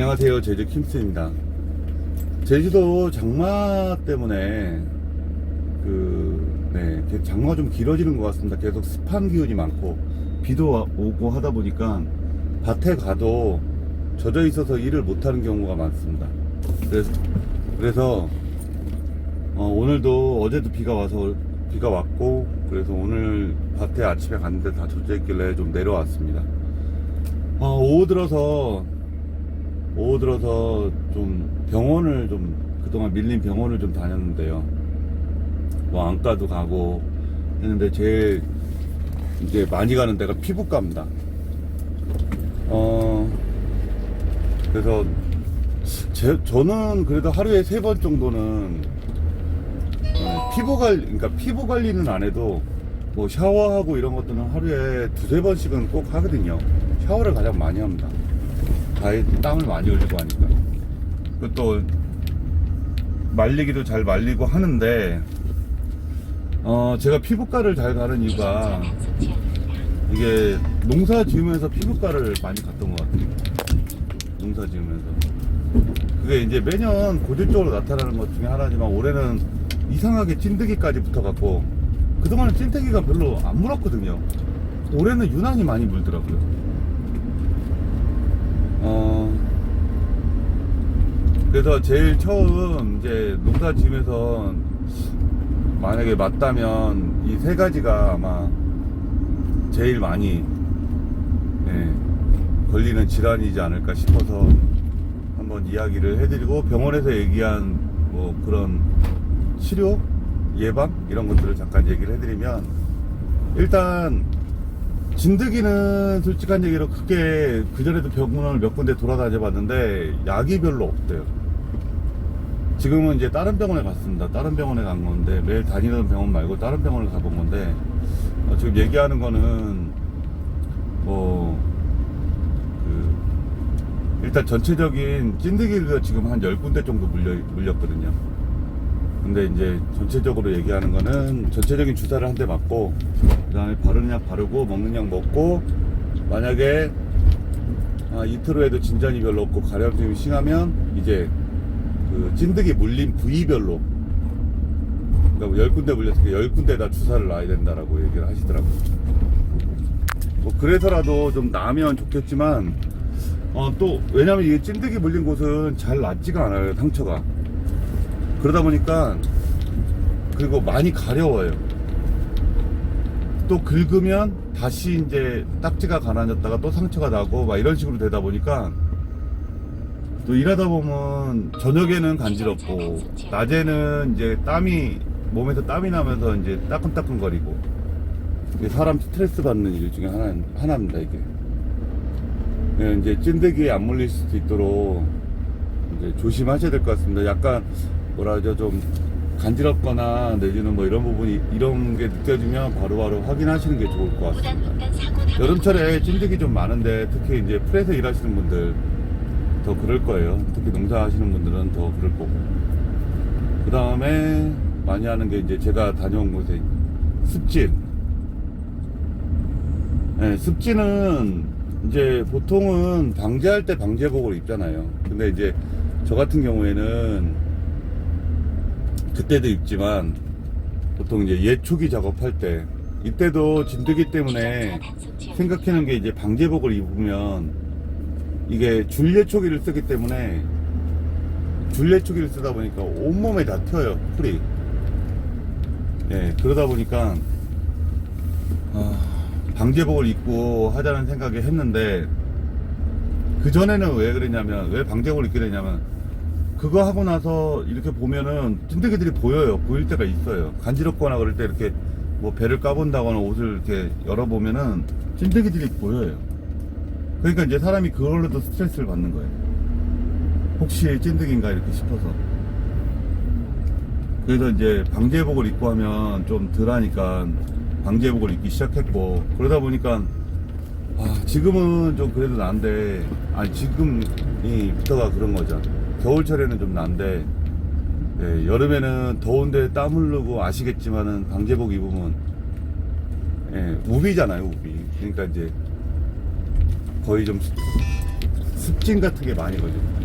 안녕하세요. 제주 킴스입니다. 제주도 장마 때문에 그 네, 게- 장마가 좀 길어지는 것 같습니다. 계속 습한 기운이 많고 비도 와- 오고 하다 보니까 밭에 가도 젖어 있어서 일을 못하는 경우가 많습니다. 그래서, 그래서 어, 오늘도 어제도 비가 와서 비가 왔고 그래서 오늘 밭에 아침에 갔는데 다 젖어 있길래 좀 내려왔습니다. 어, 오후 들어서 오후 들어서 좀 병원을 좀 그동안 밀린 병원을 좀 다녔는데요. 뭐 안과도 가고 했는데 제일 이제 많이 가는 데가 피부과입니다. 어 그래서 제, 저는 그래도 하루에 세 번 정도는 어, 피부 관리 그러니까 피부 관리는 안 해도 뭐 샤워하고 이런 것들은 하루에 두세 번씩은 꼭 하거든요. 샤워를 가장 많이 합니다. 다에 땀을 많이 흘리고 하니까. 그또 말리기도 잘 말리고 하는데 어 제가 피부과를 잘 가는 이유가 이게 농사 지으면서 피부과를 많이 갔던 것 같아요. 농사 지으면서. 그게 이제 매년 고질적으로 나타나는 것 중에 하나지만 올해는 이상하게 찐득이까지 붙어갖고 그동안은 찐득이가 별로 안 물었거든요. 올해는 유난히 많이 물더라고요. 어, 그래서 제일 처음 이제 농사 지으면서 만약에 맞다면 이 세 가지가 아마 제일 많이 예, 걸리는 질환이지 않을까 싶어서 한번 이야기를 해드리고 병원에서 얘기한 뭐 그런 치료 예방 이런 것들을 잠깐 얘기를 해드리면 일단 진드기는 솔직한 얘기로 크게 그전에도 병원을 몇 군데 돌아다녀 봤는데 약이 별로 없대요. 지금은 이제 다른 병원에 갔습니다. 다른 병원에 간 건데 매일 다니던 병원 말고 다른 병원을 가본 건데 어, 지금 얘기하는 거는 뭐 그, 일단 전체적인 찐드기가 지금 한 10군데 정도 물려, 물렸거든요. 근데 이제 전체적으로 얘기하는 거는 전체적인 주사를 한 대 맞고 그 다음에 바르는 약 바르고 먹는 약 먹고 만약에 아, 이틀 후에도 진전이 별로 없고 가려움이 심하면 이제 그 찐득이 물린 부위별로 그러니까 열 군데 물렸으니까 열 군데다 주사를 놔야 된다라고 얘기를 하시더라고요. 뭐 그래서라도 좀 나으면 좋겠지만 어, 또 왜냐면 이게 찐득이 물린 곳은 잘 낫지가 않아요 상처가 그러다 보니까 그리고 많이 가려워요. 또 긁으면 다시 이제 딱지가 가라앉았다가 또 상처가 나고 막 이런 식으로 되다 보니까 또 일하다 보면 저녁에는 간지럽고 낮에는 이제 땀이 몸에서 땀이 나면서 이제 따끔따끔 거리고 이게 사람 스트레스 받는 일 중에 하나, 하나입니다 이게. 예, 이제 찐득이에 안 물릴 수도 있도록 이제 조심하셔야 될 것 같습니다. 약간 뭐라 하죠? 좀 간지럽거나 내지는 뭐 이런 부분이 이런 게 느껴지면 바로바로 확인하시는 게 좋을 것 같습니다 여름철에 찐득이 좀 많은데 특히 이제 풀에서 일하시는 분들 더 그럴 거예요. 특히 농사 하시는 분들은 더 그럴 거고. 그 다음에 많이 하는 게 이제 제가 다녀온 곳에 습진. 네, 습진은 이제 보통은 방제할 때 방제복을 입잖아요. 근데 이제 저 같은 경우에는 그때도 입지만 보통 이제 예초기 작업할 때 이때도 진드기 때문에 생각하는 게 이제 방제복을 입으면 이게 줄예초기를 쓰기 때문에 줄예초기를 쓰다 보니까 온몸에 다 튀어요 풀이. 예 그러다 보니까 아, 방제복을 입고 하자는 생각을 했는데 그 전에는 왜 그랬냐면 왜 방제복을 입게 되냐면 그거 하고 나서 이렇게 보면은 찐득이들이 보여요 보일 때가 있어요 간지럽거나 그럴 때 이렇게 뭐 배를 까본다거나 옷을 이렇게 열어보면은 찐득이들이 보여요 그러니까 이제 사람이 그걸로도 스트레스를 받는 거예요. 혹시 찐득인가 이렇게 싶어서. 그래서 이제 방제복을 입고 하면 좀 덜하니까 방제복을 입기 시작했고 그러다 보니까 아, 지금은 좀 그래도 난데 아니 지금이부터가 그런 거죠. 겨울철에는 좀 난데 예, 여름에는 더운데 땀 흐르고 아시겠지만은 방제복 입으면 예, 우비잖아요 우비. 그러니까 이제 거의 좀 습진 같은 게 많이 걸립니다.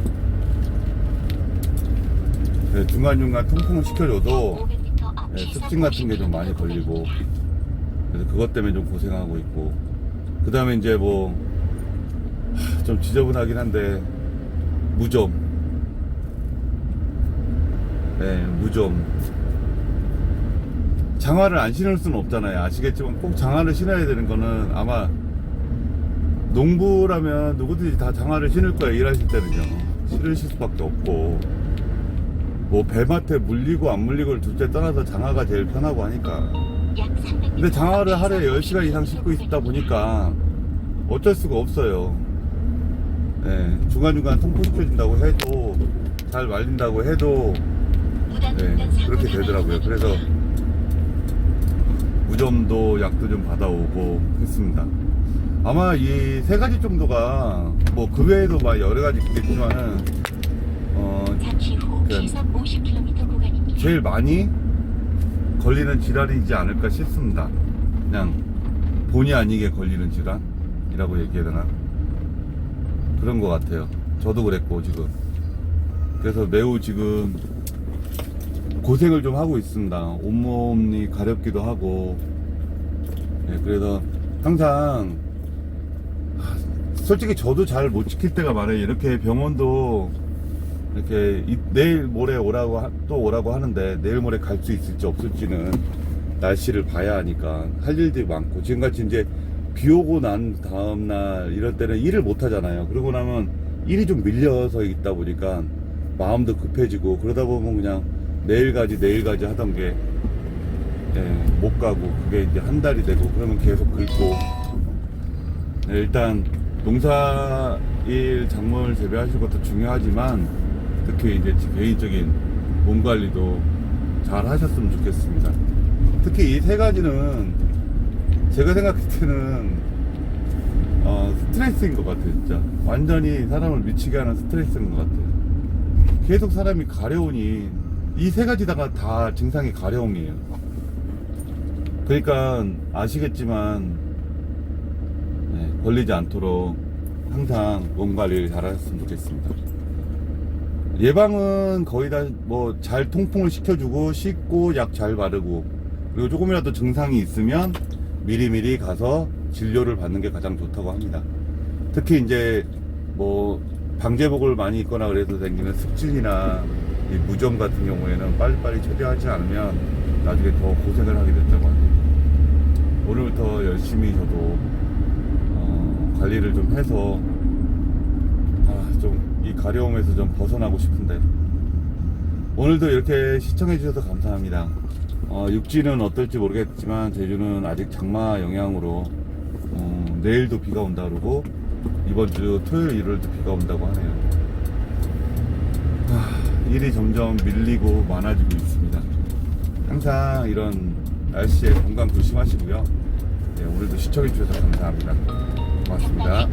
네, 중간중간 통풍을 시켜줘도 네, 습진 같은 게 좀 많이 걸리고 그래서 그것 때문에 좀 고생하고 있고 그 다음에 이제 뭐 좀 지저분하긴 한데 무좀 네 무좀. 장화를 안 신을 수는 없잖아요. 아시겠지만 꼭 장화를 신어야 되는 거는 아마 농부라면 누구든지 다 장화를 신을 거예요 일하실 때는요. 신으실 수밖에 없고. 뭐 배밭에 물리고 안 물리고를 둘째 떠나서 장화가 제일 편하고 하니까. 근데 장화를 하루에 10시간 이상 신고 있다 보니까 어쩔 수가 없어요. 네, 중간중간 통풍 시켜준다고 해도 잘 말린다고 해도 네, 그렇게 되더라고요 그래서 무좀도 약도 좀 받아오고 했습니다 아마 이 세 가지 정도가 뭐 그 외에도 막 여러 가지 있겠지만은 어그 시속 50km 구간입니다. 제일 많이 걸리는 질환이지 않을까 싶습니다. 그냥 본의 아니게 걸리는 질환이라고 얘기해야 되나? 그런 것 같아요. 저도 그랬고, 지금. 그래서 매우 지금 고생을 좀 하고 있습니다. 온몸이 가렵기도 하고, 예, 그래서 항상 하, 솔직히 저도 잘 못 지킬 때가 많아요. 이렇게 병원도 이렇게 이- 내일 모레 오라고 하- 또 오라고 하는데 내일 모레 갈 수 있을지 없을지는 날씨를 봐야 하니까 할 일들이 많고 지금같이 이제 비 오고 난 다음 날 이럴 때는 일을 못 하잖아요. 그러고 나면 일이 좀 밀려서 있다 보니까 마음도 급해지고 그러다 보면 그냥 내일 가지 내일 가지 하던 게 예, 못 가고 그게 이제 한 달이 되고 그러면 계속 긁고 네, 일단 농사일 작물 재배하실 것도 중요하지만 특히 이제 지- 개인적인 몸 관리도 잘 하셨으면 좋겠습니다. 특히 이 세 가지는 제가 생각할 때는 어, 스트레스인 것 같아요, 진짜. 완전히 사람을 미치게 하는 스트레스인 것 같아요. 계속 사람이 가려우니 이 세 가지다가 다 증상이 가려움이에요. 그러니까 아시겠지만 네, 걸리지 않도록 항상 몸 관리를 잘 하셨으면 좋겠습니다. 예방은 거의 다 뭐 잘 통풍을 시켜주고 씻고 약 잘 바르고 그리고 조금이라도 증상이 있으면 미리미리 가서 진료를 받는 게 가장 좋다고 합니다. 특히 이제 뭐 방제복을 많이 입거나 그래서 생기는 습진이나 이 무좀 같은 경우에는 빨리빨리 처리하지 않으면 나중에 더 고생을 하게 된다고 합니다. 오늘부터 열심히 저도 어, 관리를 좀 해서 아, 좀 이 가려움에서 좀 벗어나고 싶은데 오늘도 이렇게 시청해 주셔서 감사합니다. 어, 육지는 어떨지 모르겠지만 제주는 아직 장마 영향으로 어, 내일도 비가 온다 그러고 이번 주 토요일 일요일도 비가 온다고 하네요. 아, 일이 점점 밀리고 많아지고 있습니다. 항상 이런 날씨에 건강 조심하시고요. 네, 오늘도 시청해 주셔서 감사합니다. 고맙습니다.